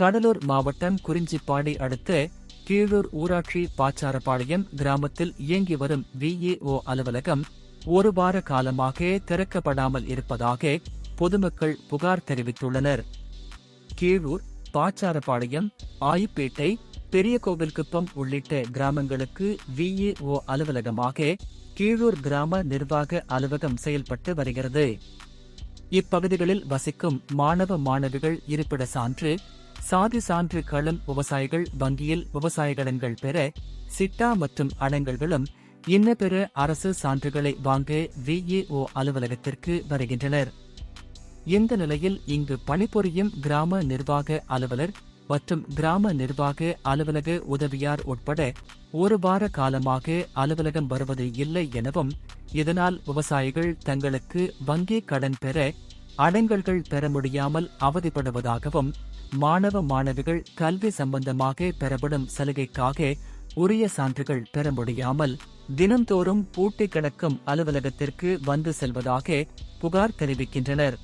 கடலூர் மாவட்டம் குறிஞ்சிப்பாடி அடுத்த கீழூர் ஊராட்சி பாச்சாரப்பாளையம் கிராமத்தில் இயங்கி வரும் விஏஓ அலுவலகம் ஒரு வார காலமாக திறக்கப்படாமல் இருப்பதாக பொதுமக்கள் புகார் தெரிவித்துள்ளனர். கீழூர் பாச்சாரப்பாளையம் ஆயிப்பேட்டை பெரிய கோவில்குப்பம் உள்ளிட்ட கிராமங்களுக்கு விஏஓ அலுவலகமாக கீழூர் கிராம நிர்வாக அலுவலகம் செயல்பட்டு வருகிறது. இப்பகுதிகளில் வசிக்கும் மாணவ மாணவிகள் இருப்பிட சான்று சாதி சான்று களம் விவசாயிகள் வங்கியில் விவசாய கடன்கள் பெற சிட்டா மற்றும் அடங்கல்களும் இன்ன பிற அரசு சான்றுகளை வாங்க விஏஓ அலுவலகத்திற்கு வருகின்றனர். இந்த நிலையில் இங்கு பணிபுரியும் கிராம நிர்வாக அலுவலர் மற்றும் கிராம நிர்வாக அலுவலக உதவியார் உட்பட ஒரு வார காலமாக அலுவலகம் வருவது இல்லை எனவும் இதனால் விவசாயிகள் தங்களுக்கு வங்கி கடன் பெற அடங்கல்கள் பெற முடியாமல் அவதிப்படுவதாகவும் மாணவ மாணவிகள் கல்வி சம்பந்தமாக பெறப்படும் சலுகைக்காக உரிய சான்றுகள் பெற முடியாமல் தினந்தோறும் பூட்டி கிடக்கும் அலுவலகத்திற்கு வந்து செல்வதாக புகார் தெரிவிக்கின்றனர்.